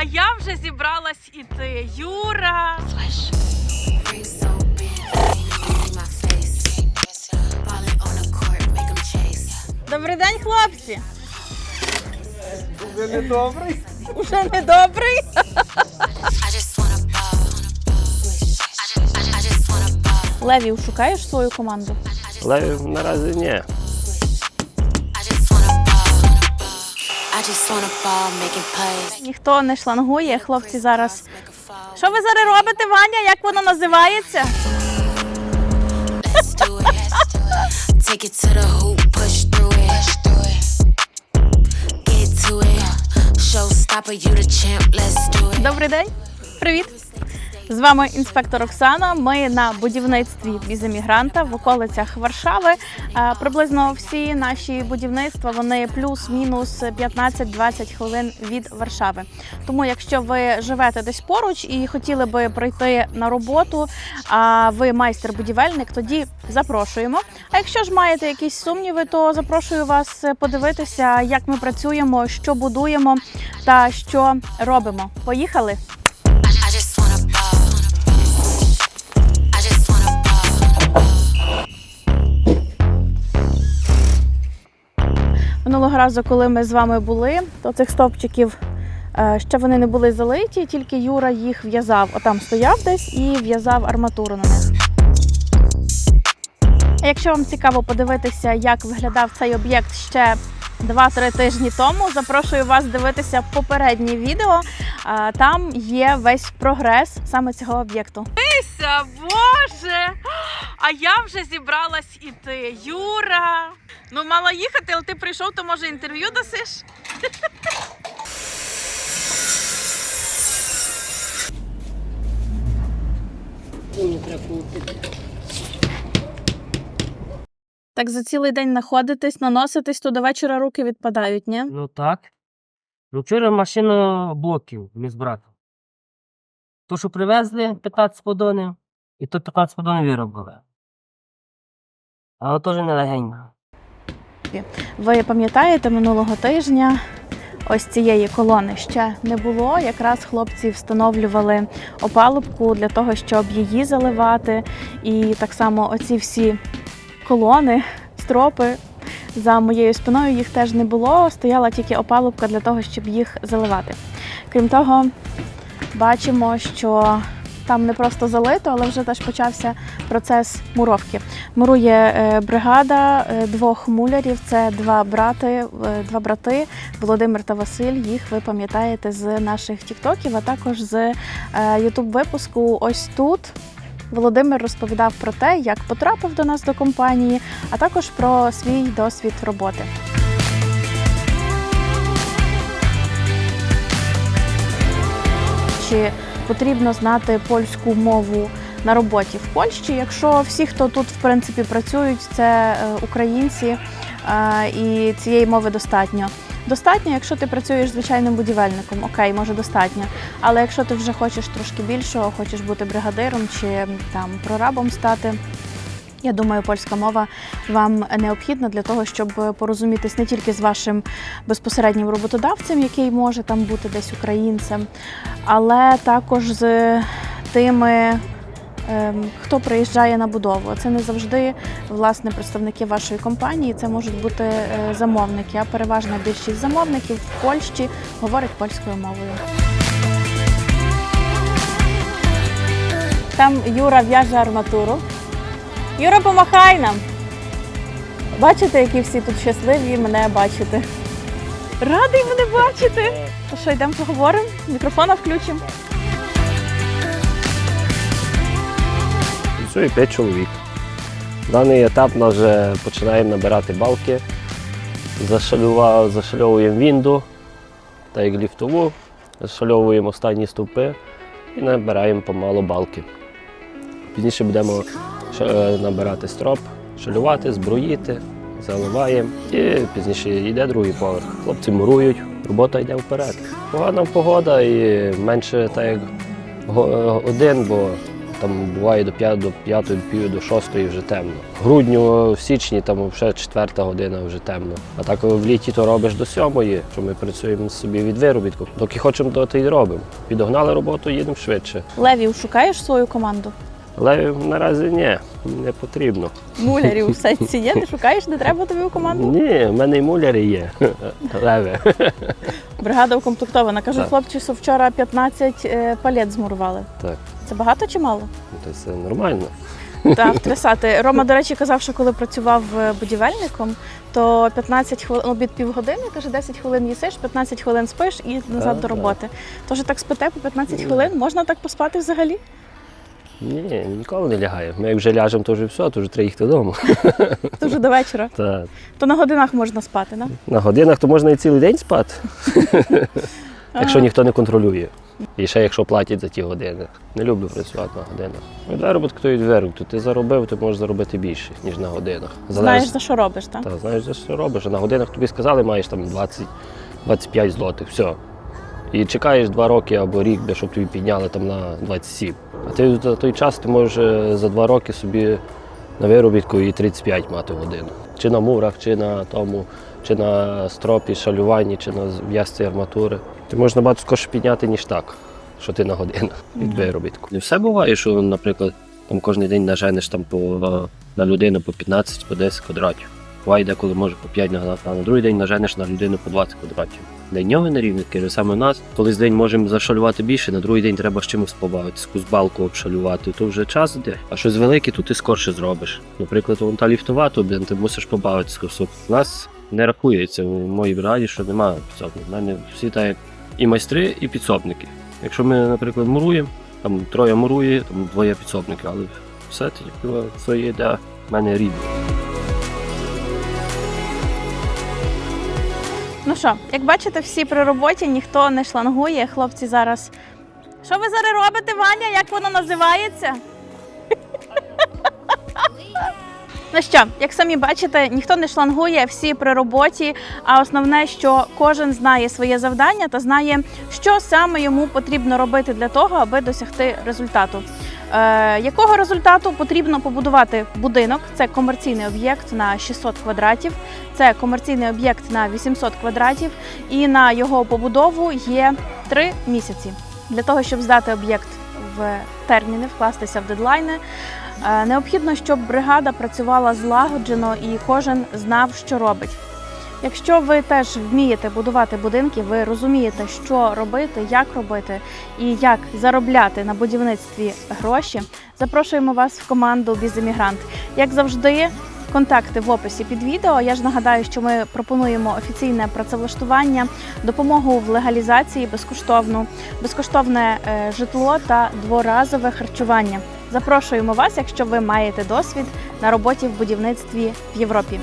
А я вже зібралась іти. Юра. Добрий день, хлопці. Вже не добрий. Уже не добрий. Левів, шукаєш свою команду? Але наразі ні. Ніхто не шлангує. Хлопці зараз. Що ви зараз робите, Ваня? Як воно називається? Let's do it. Take it to the hoop, push through it. Get to it. Showstopper, you the champ. Let's do it. Добрий день. Привіт. З вами інспектор Оксана. Ми на будівництві віземігранта в околицях Варшави. Е, Приблизно всі наші будівництва вони плюс-мінус 15-20 хвилин від Варшави. Тому, якщо ви живете десь поруч і хотіли би прийти на роботу, а ви майстер-будівельник, тоді запрошуємо. А якщо ж маєте якісь сумніви, то запрошую вас подивитися, як ми працюємо, що будуємо та що робимо. Поїхали! Минулого разу, коли ми з вами були, то цих стовпчиків е, ще вони не були залиті, тільки Юра їх в'язав. Отам стояв десь і в'язав арматуру на них. Якщо вам цікаво подивитися, як виглядав цей об'єкт ще 2-3 тижні тому, запрошую вас дивитися попереднє відео. Е, Там є весь прогрес саме цього об'єкту. Боже! А я вже зібралась іти. Юра! Ну, мала їхати, але ти прийшов, то може інтерв'ю дасиш? Так за цілий день знаходитись, наноситись, то до вечора руки відпадають, ні? Ну так. Ну, вчора машину блоків ми з братом. То, що привезли 15 подонів, і то 15 подонів виробили. Але теж не легенько. Ви пам'ятаєте, минулого тижня ось цієї колони ще не було. Якраз хлопці встановлювали опалубку для того, щоб її заливати. І так само оці всі колони, стропи. За моєю спиною їх теж не було. Стояла тільки опалубка для того, щоб їх заливати. Крім того, бачимо, що там не просто залито, але вже теж почався процес муровки. Мурує е, бригада е, двох мулярів. Це два брати, е, два брати Володимир та Василь. Їх ви пам'ятаєте з наших тіктоків, а також з Ютуб випуску. Ось тут. Володимир розповідав про те, як потрапив до нас до компанії, а також про свій досвід роботи. Чи потрібно знати польську мову на роботі в Польщі? Якщо всі, хто тут в принципі працюють, це е, українці, е, і цієї мови достатньо. Достатньо, якщо ти працюєш звичайним будівельником, окей, може достатньо. Але якщо ти вже хочеш трошки більшого, хочеш бути бригадиром чи там прорабом стати. Я думаю, польська мова вам необхідна для того, щоб порозумітись не тільки з вашим безпосереднім роботодавцем, який може там бути десь українцем, але також з тими, ем, хто приїжджає на будову. Це не завжди власне представники вашої компанії, це можуть бути е, замовники. А переважна більшість замовників в Польщі говорить польською мовою. Там Юра в'яже арматуру. Юра, помахай нам. Бачите, які всі тут щасливі мене бачити. Радий мене бачити. То що, йдемо поговоримо? Мікрофона включимо. Працює 5 чоловік. Даний етап ми вже починаємо набирати балки, зашальовуємо вінду, та як ліфтову, зашальовуємо останні стовпи і набираємо помалу балки. Пізніше будемо набирати строп, шалювати, зброїти, заливаємо і пізніше йде другий поверх. Хлопці мурують, робота йде вперед. Погана погода і менше так як один, бо Там буває до 5, до 5, до пів, до 6 вже темно. В грудню, в січні там вже 4 година вже темно. А так в літі то робиш до 7, що ми працюємо собі від виробітку. Доки хочемо, то і робимо. Підогнали роботу, їдемо швидше. Левів, шукаєш свою команду? Але наразі ні, не потрібно. Мулярів в сетці є, не шукаєш, не треба тобі у команду? Ні, в мене і муляри є. Леве. Бригада укомплектована. Кажуть, Так. хлопці, що вчора 15 е, палет змурували. Так, Це багато чи мало? то це нормально. Так, втрясати. Рома, до речі, казав, що коли працював е, будівельником, то 15 хвилин, обід півгодини, каже, 10 хвилин їсиш, 15 хвилин спиш і назад Так, до так. роботи. Тож так спите по 15 хвилин, можна так поспати взагалі? Ні, ніколи не лягає. Ми як вже ляжемо, то вже все, то вже треба їхати додому. То вже до вечора. Та, То на годинах можна спати, да? на годинах то можна і цілий день спати, якщо ніхто не контролює. І ще якщо платять за ті години. Не люблю працювати на годинах. Від заробітку то від заробітку. Ти заробив, ти можеш заробити більше, ніж на годинах. Знаєш, за що робиш, так? Та, знаєш, за що робиш. А на годинах тобі сказали, маєш там 20, 25 злотих, все. І чекаєш два роки або рік, щоб тобі підняли там на 27. А ти за той час ти можеш е, за два роки собі на виробітку і 35 мати в годину. Чи на мурах, чи на тому, чи на стропі, шалюванні, чи на в'язці арматури. Ти можеш набагато скорше підняти, ніж так, що ти на годинах від виробітку. Не все буває, що, наприклад, там кожен день наженеш там по, е, на людину по 15, по 10 квадратів. Буває деколи може по 5 нагнати, а на другий день наженеш на людину по 20 квадратів. День не рівний, ж саме у нас. Колись день можемо зашалювати більше, на другий день треба з чимось побавитися, якусь балку обшалювати, то вже час йде. А щось велике, то ти скорше зробиш. Наприклад, вон та ліфтова, то блін, ти мусиш побавитися. У нас не рахується в моїй бригаді, що немає підсобників. У мене всі так і майстри, і підсобники. Якщо ми, наприклад, муруємо, там троє мурує, там двоє підсобники, але все це є для мене рівно. Ну що, як бачите, всі при роботі ніхто не шлангує. Хлопці зараз. Що ви зараз робите, Ваня? Як воно називається? Ну що, як самі бачите, ніхто не шлангує, всі при роботі. А основне, що кожен знає своє завдання та знає, що саме йому потрібно робити для того, аби досягти результату. Е, якого результату потрібно побудувати будинок? Це комерційний об'єкт на 600 квадратів, це комерційний об'єкт на 800 квадратів, і на його побудову є 3 місяці. Для того, щоб здати об'єкт в терміни, вкластися в дедлайни, е, необхідно, щоб бригада працювала злагоджено і кожен знав, що робить. Якщо ви теж вмієте будувати будинки, ви розумієте, що робити, як робити і як заробляти на будівництві гроші, запрошуємо вас в команду Біземігрант. Як завжди, контакти в описі під відео. Я ж нагадаю, що ми пропонуємо офіційне працевлаштування, допомогу в легалізації безкоштовну, безкоштовне е, житло та дворазове харчування. Запрошуємо вас, якщо ви маєте досвід на роботі в будівництві в Європі.